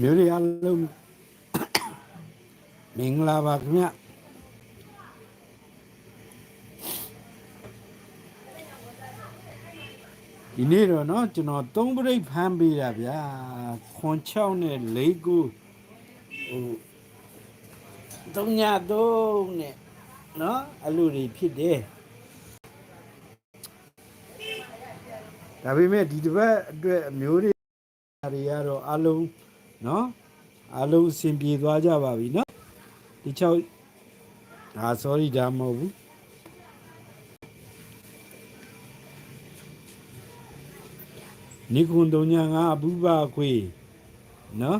မျိုးတွေအားလုံးမင်္ဂလာပါခင်ဗျဒီနေ့တော့เนาะကျွန်တော်သုံးပရိတ်ဖမ်းပေးတာဗျာခွန်6နဲ့4ကိုဟိုသုံးညသုံးနဲ့เนาะအလူတွေဖြစ်တယ်ဒါပေမဲ့ဒီတစ်ပတ်အတွက်အမျိုးတွေတွေကတော့အလုံး နော်အားလုံးအဆင်ပြေသွားကြပါပြီနော်ဒီ6ဟာ sorry ဒါမဟုတ်ဘူးနိခွန်တုံညာငါအပူပါခွေနော်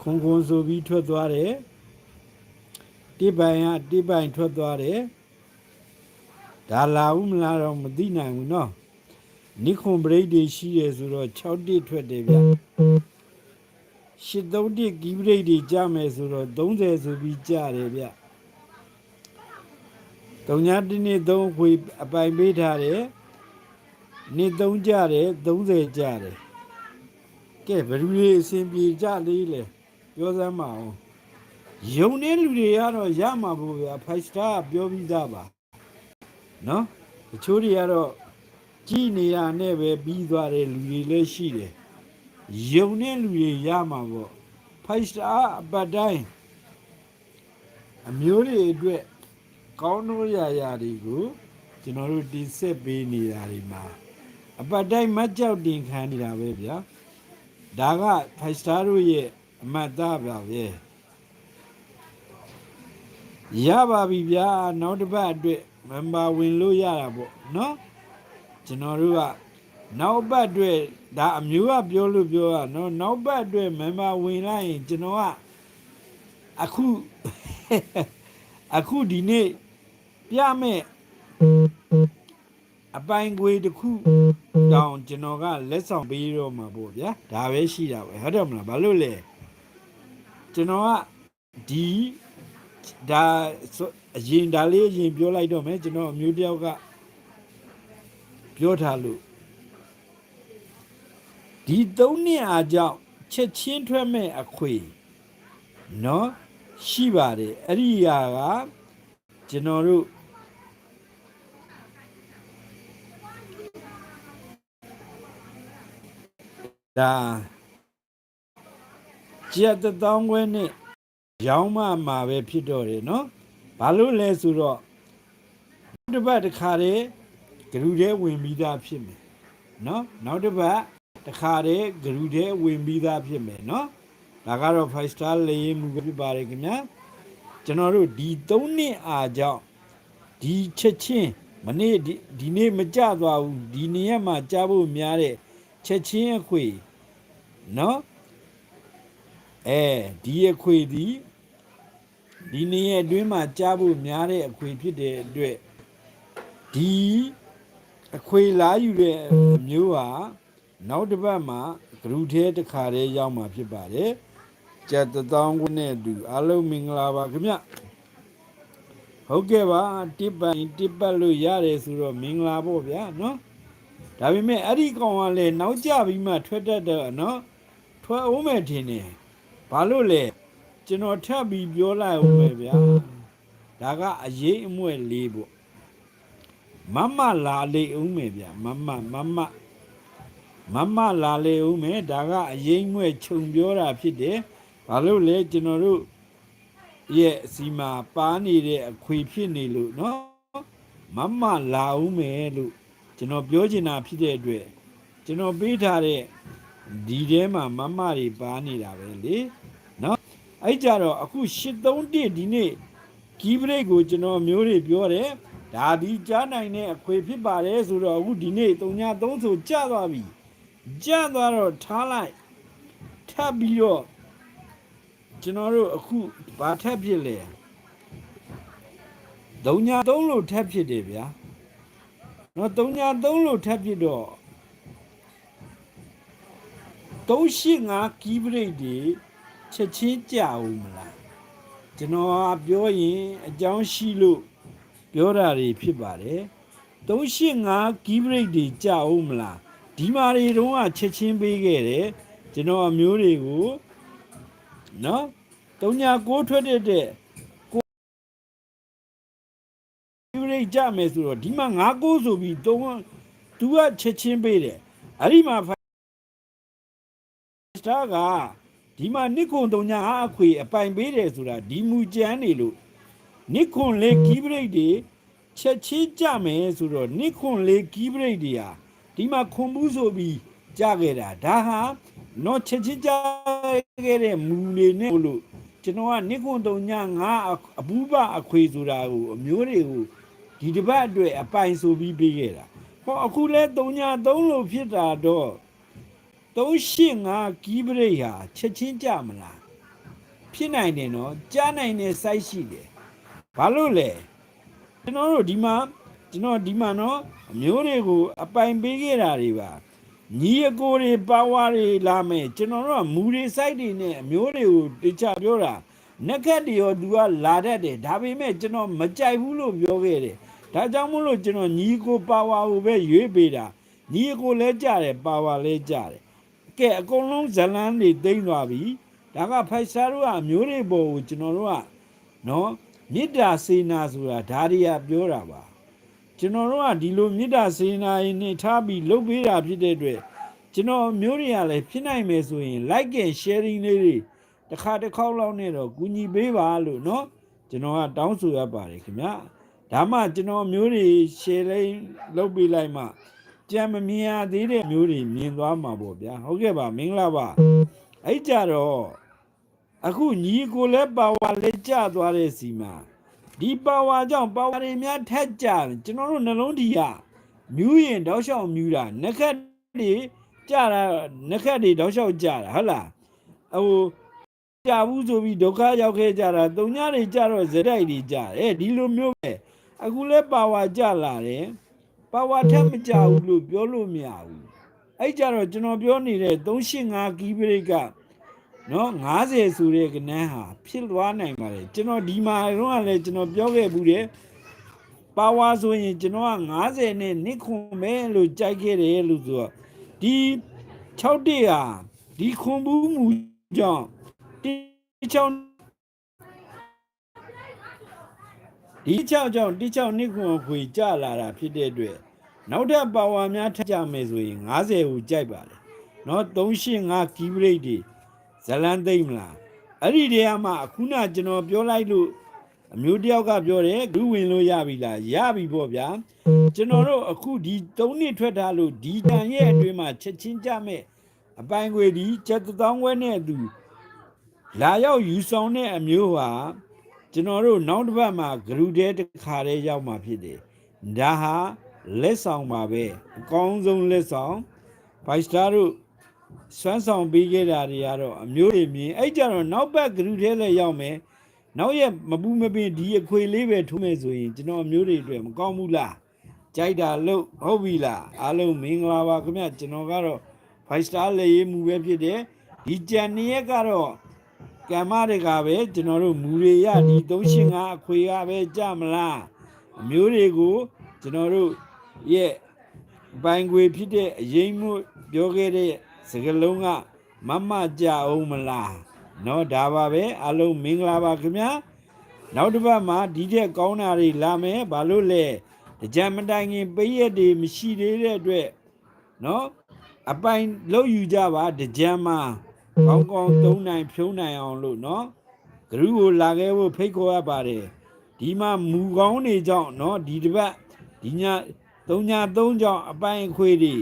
ခွန်ခွန်ဆိုပြီးထွက်သွားတယ်တိပိုင်ကတိပိုင်ထွက်သွားတယ်ဒါလာဘူးမလားတော့မသိနိုင်ဘူးနော်နိခွန်ဘရိတ်တွေရှိတယ်ဆိုတော့6တိထွက်တယ်ဗျ ရှစ်သုံးတိကီပရိတ်တွေကြမယ်ဆိုတော့30ဆိုပြီးကြတယ်ဗျတုံညာတိနေ့သုံးခွေအပိုင်ပေးထားတယ်နှစ်သုံးကြတယ်30ကြတယ်ကဲဘယ်လူတွေအစဉ်ပြေကြလေးလဲပြောစမ်းမအောင်ယုံတဲ့လူတွေကတော့ရမှာပေါ့ဗျာ5 star ကပြောပြီးသားပါနော်တချို့တွေကတော့ကြည်နေတာနဲ့ပဲပြီးသွားတဲ့လူတွေလည်းရှိတယ် ယုံတဲ့လူတွေရမှာပေါ့5 star အပတ်တိုင်းအမျိုးတွေအတွက်ကောင်းတို့ရာရာတွေကိုကျွန်တော်တို့တင်ဆက်ပေးနေတာဒီမှာအပတ်တိုင်းမတ်ကြောက်တင်ခံနေတာပဲဗျာဒါကဖိုက်စတာတို့ရဲ့အမတ်သားပါပဲရပါပြီဗျာနောက်တစ်ပတ်အတွက်မန်ပါဝင်လို့ရတာပေါ့နော်ကျွန်တော်တို့က နောက်ပတ်အတွက်ဒါအမျိုးကပြောလို့ပြောတာနော်နောက်ပတ်အတွက်မန်ပါဝင်လိုက်ရင်ကျွန်တော်ကအခုအခုဒီနေ့ပြမဲ့အပိုင်ခွေတစ်ခုတောင်ကျွန်တော်ကလက်ဆောင်ပေးတော့မှာပေါ့ဗျာဒါပဲရှိတာပဲဟုတ်တယ်မလားဘာလို့လဲကျွန်တော်ကဒီဒါဆိုအရင်ဒါလေးအရင်ပြောလိုက်တော့မယ်ကျွန်တော်အမျိုးတယောက်ကပြောထားလို့ ဒီသုံးနှစ်အားကြောင့်ချက်ချင်းထွက်မဲ့အခွေနော်ရှိပါတယ်အဲ့ဒီຢာကကျွန်တော်တို့ဒါကြက်တစ်တောင်းခွဲနဲ့ရောင်းမမှာပဲဖြစ်တော့တယ်နော်ဘာလို့လဲဆိုတော့နောက်တစ်ပတ်တစ်ခါတည်းဂရုထဲဝင်ပြီးသားဖြစ်မယ်နော်နောက်တစ်ပတ် တစ်ခါတည်းဂရုထဲဝင်ပြီးသားဖြစ်မယ်နော်ဒါကတော့5 star လေရင်မှုပဲဖြစ်ပါတယ်ခင်ဗျာကျွန်တော်တို့ဒီ3နှစ်အားကြောင့်ဒီချက်ချင်းမနေ့ဒီဒီနေ့မကြသွားဘူးဒီနေ့ရက်မှာကြားဖို့များတဲ့ချက်ချင်းအခွေနော်အဲဒီအခွေဒီဒီနေ့ရဲ့အတွင်းမှာကြားဖို့များတဲ့အခွေဖြစ်တဲ့အတွက်ဒီအခွေလားယူတဲ့အမျိုးဟာ နောက်တစ်ပတ်မှာဂရုထဲတစ်ခါတည်းရောက်မှာဖြစ်ပါတယ်ကျက်တစ်တောင်းခုနဲ့အတူအားလုံးမင်္ဂလာပါခင်ဗျဟုတ်ကဲ့ပါတစ်ပတ်တစ်ပတ်လို့ရတယ်ဆိုတော့မင်္ဂလာပေါ့ဗျာနော်ဒါပေမဲ့အဲ့ဒီကောင်ကလည်းနောက်ကျပြီးမှထွက်တတ်တယ်နော်ထွက်အောင်မယ်ထင်တယ်ဘာလို့လဲကျွန်တော်ထပ်ပြီးပြောလိုက်အောင်မယ်ဗျာဒါကအရေးအမွဲ့လေးပေါ့မမလာလေအောင်မယ်ဗျာမမမမ မမလာလေအောင်မယ်ဒါကအရေးအမွဲ့ခြုံပြောတာဖြစ်တယ်ဘာလို့လဲကျွန်တော်တို့ရဲ့အစီမှာပါနေတဲ့အခွေဖြစ်နေလို့နော်မမလာအောင်မယ်လို့ကျွန်တော်ပြောချင်တာဖြစ်တဲ့အတွက်ကျွန်တော်ပေးထားတဲ့ဒီထဲမှာမမတွေပါနေတာပဲလေနော်အဲ့ကြတော့အခု831ဒီနေ့ကီးဘရိတ်ကိုကျွန်တော်မျိုးတွေပြောတယ်ဒါဒီကြားနိုင်တဲ့အခွေဖြစ်ပါတယ်ဆိုတော့အခုဒီနေ့3ည3ဆိုကြသွားပြီ ကြသွားတော့ထားလိုက်ထပ်ပြီးတော့ကျွန်တော်တို့အခုဘာထပ်ဖြစ်လဲ3ည3လို့ထပ်ဖြစ်တယ်ဗျာနော်3ညာ3လို့ထပ်ပြတော့385ကီးဘရိတ်တွေချက်ချင်းကြအောင်မလားကျွန်တော်ကပြောရင်အကြောင်းရှိလို့ပြောတာတွေဖြစ်ပါတယ်385ကီးဘရိတ်တွေကြအောင်မလား ဒီမာတွေတုန်းကချက်ချင်းပေးခဲ့တယ်ကျွန်တော်အမျိုးတွေကိုနော်396ထွက်တဲ့တဲ့ယူရိတ်ကြမယ်ဆိုတော့ဒီမှာငါကိုဆိုပြီးတုံးသူကချက်ချင်းပေးတယ်အဲ့ဒီမှာဖိုင်စတာကဒီမှာနစ်ခွန်တုံညာအခွေအပိုင်ပေးတယ်ဆိုတာဒီမူကြမ်းနေလို့နစ်ခွန်လေကီးဘရိတ်တွေချက်ချင်းကြမယ်ဆိုတော့နစ်ခွန်လေကီးဘရိတ်တွေဟာ ဒီမှာခွန်ဘူးဆိုပြီးကြခဲ့တာဒါဟာတော့ချက်ချင်းကြခဲ့တဲ့မူနေနဲ့လို့ကျွန်တော်ကနစ်ခွန်တုံညာငါအဘူးပအခွေဆိုတာကိုအမျိုးတွေကိုဒီတစ်ပတ်အတွက်အပိုင်ဆိုပြီးပေးခဲ့တာဟဟောအခုလဲ3ညာ3လို့ဖြစ်တာတော့385ကီးပရိတ်ဟာချက်ချင်းကြမလားဖြစ်နိုင်တယ်နော်ကြားနိုင်တဲ့ site ရှိတယ်ဘာလို့လဲကျွန်တော်တို့ဒီမှာ ကျွန်တော်ဒီမှာနော်အမျိုးတွေကိုအပိုင်ပေးခဲ့တာတွေပါညီအကိုတွေပါဝါတွေလာမယ်ကျွန်တော်တို့ကမူတွေ site တွေနဲ့အမျိုးတွေကိုတခြားပြောတာနက်ခက်တွေရောသူကလာတတ်တယ်ဒါပေမဲ့ကျွန်တော်မကြိုက်ဘူးလို့ပြောခဲ့တယ်ဒါကြောင့်မို့လို့ကျွန်တော်ညီကိုပါဝါကိုပဲရွေးပေးတာညီကိုလည်းကြတယ်ပါဝါလည်းကြတယ်ကဲအကုန်လုံးဇလန်းတွေတိမ့်သွားပြီဒါကဖိုက်ဆာတို့ကအမျိုးတွေပေါ်ကိုကျွန်တော်တို့ကနော်မေတ္တာစေနာဆိုတာဒါတွေကပြောတာပါ ကျွန်တော်တို့ကဒီလိုမေတ္တာစေနာရင်နဲ့ထားပြီးလုပ်ပေးတာဖြစ်တဲ့အတွက်ကျွန်တော်မျိုးတွေကလည်းဖြစ်နိုင်မယ်ဆိုရင် like and sharing လေးတွေတစ်ခါတစ်ခေါက်လောက်နဲ့တော့ကူညီပေးပါလို့เนาะကျွန်တော်ကတောင်းဆိုရပါတယ်ခင်ဗျာဒါမှကျွန်တော်မျိုးတွေ share လေးလုပ်ပေးလိုက်မှကြံမမြင်ရသေးတဲ့မျိုးတွေမြင်သွားမှာပေါ့ဗျာဟုတ်ကဲ့ပါမင်္ဂလာပါအဲ့ကြတော့အခုညီကိုလည်းပါဝါလည်းကျသွားတဲ့စီမှာ ဒီပါဝါကြောင့်ပါဝါတွေများထက်ကြတယ်ကျွန်တော်တို့နှလုံးဒီကမြူးရင်တောက်လျှောက်မြူးတာနှက်ခက်တွေကြတာနှက်ခက်တွေတောက်လျှောက်ကြတာဟုတ်လားဟိုကြဘူးဆိုပြီးဒုက္ခရောက်ခဲ့ကြတာတုံညာတွေကြတော့ဇတိုက်တွေကြတယ်ဒီလိုမျိုးပဲအခုလဲပါဝါကြလာတယ်ပါဝါထက်မကြဘူးလို့ပြောလို့မရဘူးအဲ့ကြတော့ကျွန်တော်ပြောနေတဲ့385ကီးဘရိတ်က နော်90ဆိုတဲ့ကနန်းဟာဖြစ်သွားနိုင်ပါတယ်ကျွန်တော်ဒီမှာတော့လည်းကျွန်တော်ပြောခဲ့ဘူးတယ်ပါဝါဆိုရင်ကျွန်တော်က90နဲ့နစ်ခွန်မဲလို့ကြိုက်ခဲ့တယ်လို့ဆိုတော့ဒီ6တက်ဟာဒီခွန်ဘူးမူကြောင့်ဒီ6ဒီ6ကြောင့်ဒီ6နစ်ခွန်ခွေကြလာတာဖြစ်တဲ့အတွက်နောက်ထပ်ပါဝါများထပ်ကြမယ်ဆိုရင်90ကိုကြိုက်ပါတယ်နော်385ကီးဘရိတ်တွေ ဇလန်သိမ့်မလားအဲ့ဒီတည်းကမှအခုနကျွန်တော်ပြောလိုက်လို့အမျိုးတယောက်ကပြောတယ်ဂုဝင်လို့ရပြီလားရပြီပေါ့ဗျာကျွန်တော်တို့အခုဒီ၃နှစ်ထွက်ထားလို့ဒီတန်ရဲ့အတွင်းမှာချက်ချင်းကြမဲ့အပိုင်ခွေဒီချက်တောင်းဝဲနဲ့အတူလာရောက်ယူဆောင်တဲ့အမျိုးဟာကျွန်တော်တို့နောက်တစ်ပတ်မှာဂရုတဲတစ်ခါတည်းရောက်မှာဖြစ်တယ်ဒါဟာလက်ဆောင်ပါပဲအကောင်းဆုံးလက်ဆောင်ဘိုက်စတာတို့ စွမ်းဆောင်ပေးခဲ့တာတွေကတော့အမျိုးတွေမြင်အဲ့ကြတော့နောက်ဘက်ဂရုထဲလည်းရောက်မယ်နောက်ရက်မပူးမပင်ဒီအခွေလေးပဲထိုးမယ်ဆိုရင်ကျွန်တော်အမျိုးတွေအတွက်မကောင်းဘူးလားကြိုက်တာလို့ဟုတ်ပြီလားအားလုံးမင်္ဂလာပါခင်ဗျကျွန်တော်ကတော့ five star လေရေးမှုပဲဖြစ်တယ်ဒီကြံနေရက်ကတော့ကမ္မတွေကပဲကျွန်တော်တို့မူတွေရဒီ385အခွေကပဲကြမလားအမျိုးတွေကိုကျွန်တော်တို့ရဲ့ပိုင်ခွေဖြစ်တဲ့အရင်မှုပြောခဲ့တဲ့ စကလုံးကမမကြအောင်မလားနော်ဒါပါပဲအလုံးမင်္ဂလာပါခင်ဗျာနောက်တစ်ပတ်မှာဒီတဲ့ကောင်းတာတွေလာမယ်ဘာလို့လဲကြံမတိုင်ခင်ပိရက်တွေမရှိသေးတဲ့အတွက်နော်အပိုင်လောက်ယူကြပါကြံမှာကောင်းကောင်းသုံးနိုင်ဖြုံးနိုင်အောင်လို့နော်ဂရုကိုလာခဲ့ဖို့ဖိတ်ခေါ်ရပါတယ်ဒီမှာမူကောင်းနေကြောင်းနော်ဒီတစ်ပတ်ဒီည၃ည၃ကြောင်းအပိုင်ခွေတွေ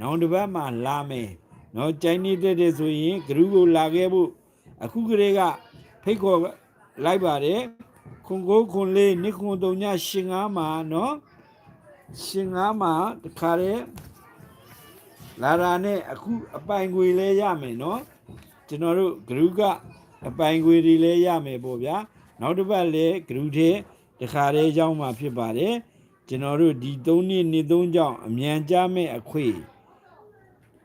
နောက်တစ်ပတ်မှလာမယ် နော်ကျိုင်းနေတဲ့တဲ့ဆိုရင်ဂရုကိုလာခဲ့ဖို့အခုကလေးကဖိတ်ခေါ်လိုက်ပါတယ်ခွန်ကိုခွန်လေးနိခွန်တုံညရှင်ငါမှာနော်ရှင်ငါမှာတခါတည်းလာတာနဲ့အခုအပိုင်ခွေလဲရမယ်နော်ကျွန်တော်တို့ဂရုကအပိုင်ခွေတွေလဲရမယ်ပေါ့ဗျာနောက်တစ်ပတ်လဲဂရုတဲ့တခါတည်းရောက်မှာဖြစ်ပါတယ်ကျွန်တော်တို့ဒီ၃နှစ်နှစ်၃ကြောင့်အမြန်ကြမဲ့အခွေ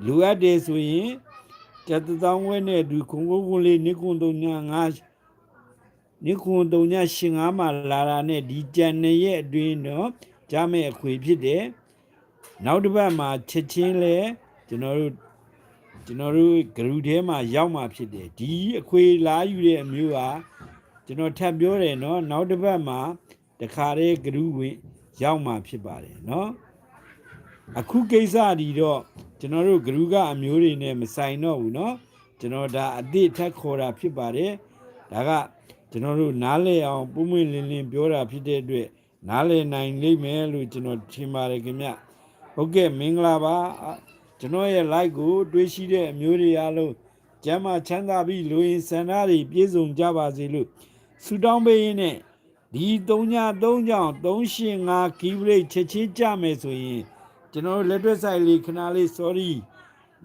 လူအပ်တယ်ဆိုရင်ကျက်တောင်းဝဲနဲ့ဒီခုံကုန်းကုန်းလေးနိကွန်တုံညာငါနိကွန်တုံညာရှင်ငါမှလာတာနဲ့ဒီကြံနေရဲ့အတွင်းတော့ကြားမဲ့အခွေဖြစ်တယ်နောက်တစ်ပတ်မှာချက်ချင်းလဲကျွန်တော်တို့ကျွန်တော်တို့ဂရုထဲမှာရောက်มาဖြစ်တယ်ဒီအခွေလာယူတဲ့အမျိုးဟာကျွန်တော်ထပ်ပြောတယ်เนาะနောက်တစ်ပတ်မှာတခါတည်းဂရုဝင်ရောက်มาဖြစ်ပါတယ်เนาะ အခုကိစ္စဒီတော့ကျွန်တော်တို့ဂရုကအမျိုးတွေနဲ့မဆိုင်တော့ဘူးเนาะကျွန်တော်ဒါအတိထက်ခေါ်တာဖြစ်ပါတယ်ဒါကကျွန်တော်တို့နားလည်အောင်ပုံမှန်လင်းလင်းပြောတာဖြစ်တဲ့အတွက်နားလည်နိုင်လိမ့်မယ်လို့ကျွန်တော်ထင်ပါတယ်ခင်ဗျဟုတ်ကဲ့မင်္ဂလာပါကျွန်တော်ရဲ့ like ကိုတွေးရှိတဲ့အမျိုးတွေအားလုံးကျမ်းမာချမ်းသာပြီးလူရင်စန္ဒတွေပြည့်စုံကြပါစေလို့ဆုတောင်းပေးရင်းနဲ့ဒီ3ည3ကြောင့်385ကီဘရိတ်ချက်ချင်းကြမယ်ဆိုရင် ကျွန်တော်တို့လက်တွက်ဆိုင်လေးခဏလေး sorry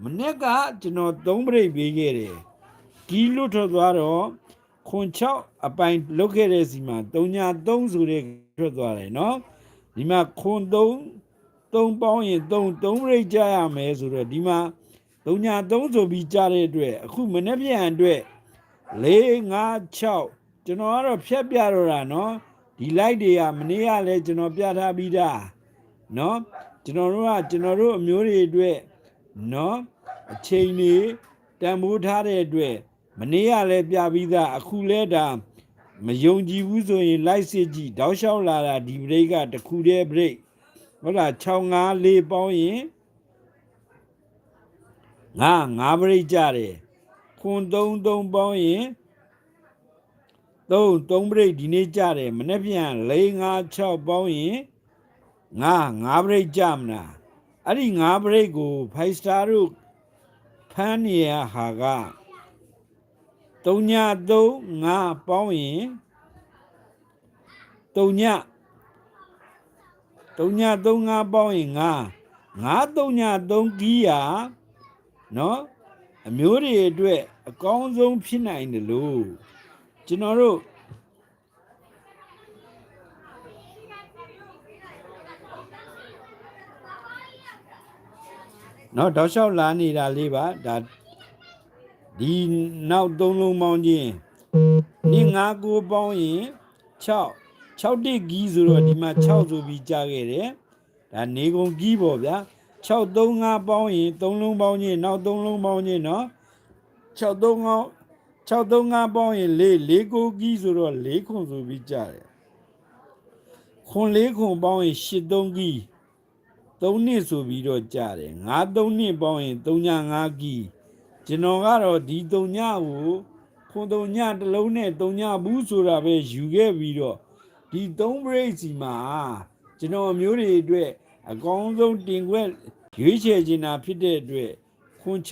မနေ့ကကျွန်တော်3ပရိတ်ပေးခဲ့တယ်ကီလွတ်ထွက်သွားတော့ခွန်6အပိုင်လုတ်ခဲ့တဲ့စီမှာ3ညာ3ဆိုတဲ့ထွက်သွားတယ်နော်ဒီမှာခွန်3 3ပေါင်းရင်3 3ပရိတ်ကြရမယ်ဆိုတော့ဒီမှာ3ညာ3ဆိုပြီးကြားတဲ့အတွက်အခုမနေ့ပြန်အတွက်4 5 6ကျွန်တော်ကတော့ဖြတ်ပြတော့တာနော်ဒီ light တွေကမနေ့ကလည်းကျွန်တော်ပြထားပြီးသားနော် ကျွန်တော်တို့ကကျွန်တော်တို့အမျိုးတွေအတွက်နော်အချိန်တွေတန်ဖိုးထားတဲ့အတွက်မနေ့ကလည်းပြပြီးသားအခုလဲဒါမယုံကြည်ဘူးဆိုရင် light စစ်ကြည့်တောက်လျှောက်လာတာဒီ break ကတစ်ခုတည်း break ဟုတ်လား6 5 4ပေါင်းရင်ငါ9 break ကြတယ်ခွန်3 3ပေါင်းရင်3 3 break ဒီနေ့ကြတယ်မနေ့ပြန်4 5 6ပေါင်းရင် ငါ9 break ကြမလားအဲ့ဒီ9 break ကို5 star တို့ဖမ်းနေရဟာက3ည3 5ပေါင်းရင်3ည3ည3 5ပေါင်းရင်5 5 3ည3ကီးရနော်အမျိုးတွေအတွက်အကောင်းဆုံးဖြစ်နိုင်တယ်လို့ကျွန်တော်တို့ နော်တောက်လျှောက်လာနေတာလေးပါဒါဒီနောက်သုံးလုံးပေါင်းချင်းဒီငါးကိုပေါင်းရင်6 6တိဂီးဆိုတော့ဒီမှာ6ဆိုပြီးကြားခဲ့တယ်ဒါနေကုန်ဂီးပေါ့ဗျာ6 3 5ပေါင်းရင်3လုံးပေါင်းချင်းနောက်3လုံးပေါင်းချင်းနော်6 3 5 6 3 5ပေါင်းရင်4 4ကိုဂီးဆိုတော့4ခွန်ဆိုပြီးကြားတယ်ခွန်4ခွန်ပေါင်းရင်8 3ဂီး 3နှစ်ဆိုပြီးတော့ကြားတယ်5 3နှစ်ပေါင်းရင်3ည5ဂီးကျွန်တော်ကတော့ဒီ3ညကိုခွန်3ညတစ်လုံးနဲ့3ညဘူးဆိုတာပဲယူခဲ့ပြီးတော့ဒီ3 break စီမှာကျွန်တော်အမျိုးတွေအတွက်အကောင်းဆုံးတင်ခွက်ရွေးချယ်ချင်တာဖြစ်တဲ့အတွက်ခွန်6